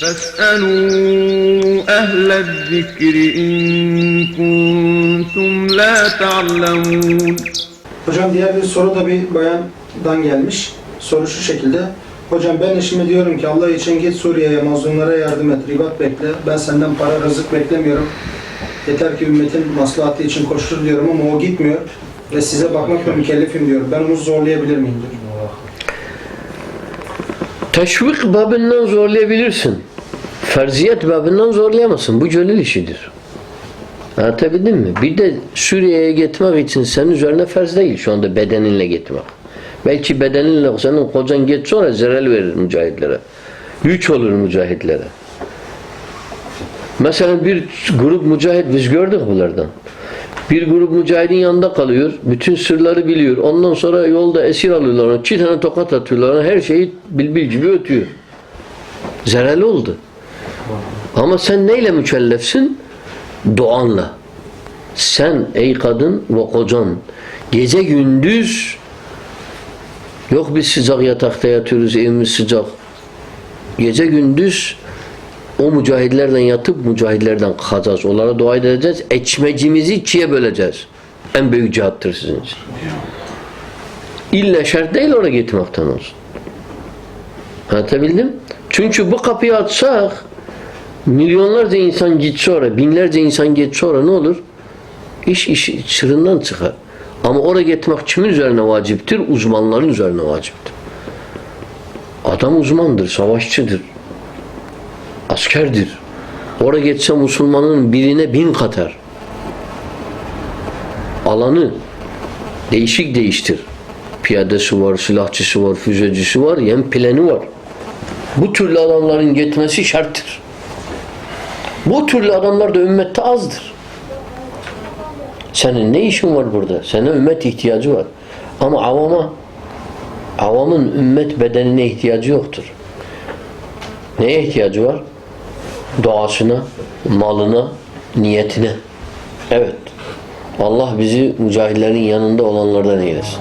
فاسألوا أهل الذكر إن كنتم لا تعلمون Hocam diğer bir soru da bir bayandan gelmiş. Soru şu şekilde. Hocam ben eşime diyorum ki Allah için git Suriye'ye mazlumlara yardım et, ribat bekle. Ben senden para, rızık beklemiyorum. Yeter ki ümmetin maslahatı için koştur diyorum ama o gitmiyor. Ve size bakmakla mükellefim diyor. Ben onu zorlayabilir miyim diyor. Teşvik babından zorlayabilirsin. Ferziyet babından zorlayamazsın. Bu gönül işidir. Anlatabildim mi? Bir de Suriye'ye gitmek için senin üzerine ferz değil şu anda bedeninle gitmek. Belki bedeninle senin kocan geç sonra zerel verir mücahitlere. Güç olur mücahitlere. Mesela bir grup mücahit biz gördük bunlardan. Bir grup mücahidin yanında kalıyor. Bütün sırları biliyor. Ondan sonra yolda esir alıyorlar. İki tane tokat atıyorlar. Her şeyi bilbil gibi ötüyor. Zereli oldu. Ama sen neyle mükellefsin? Doğanla. Sen ey kadın ve kocan gece gündüz yok biz sıcak yatakta yatıyoruz evimiz sıcak. Gece gündüz o mücahitlerden yatıp mücahitlerden kalkacağız. Onlara dua edeceğiz. Ekmecimizi ikiye böleceğiz. En büyük cihattır sizin için. İlla şart değil oraya gitmekten olsun. Anlatabildim? Çünkü bu kapıyı açsak milyonlarca insan gitse oraya, binlerce insan gitse oraya ne olur? İş iş çığırından çıkar. Ama oraya gitmek kimin üzerine vaciptir? Uzmanların üzerine vaciptir. Adam uzmandır, savaşçıdır askerdir. Oraya geçse Müslümanın birine bin katar. Alanı değişik değiştir. Piyadesi var, silahçısı var, füzecisi var, yem planı var. Bu türlü adamların gitmesi şarttır. Bu türlü adamlar da ümmette azdır. Senin ne işin var burada? Senin ümmet ihtiyacı var. Ama avama avamın ümmet bedenine ihtiyacı yoktur. Neye ihtiyacı var? Doğasına, malına, niyetine. Evet. Allah bizi mücahitlerin yanında olanlardan eylesin.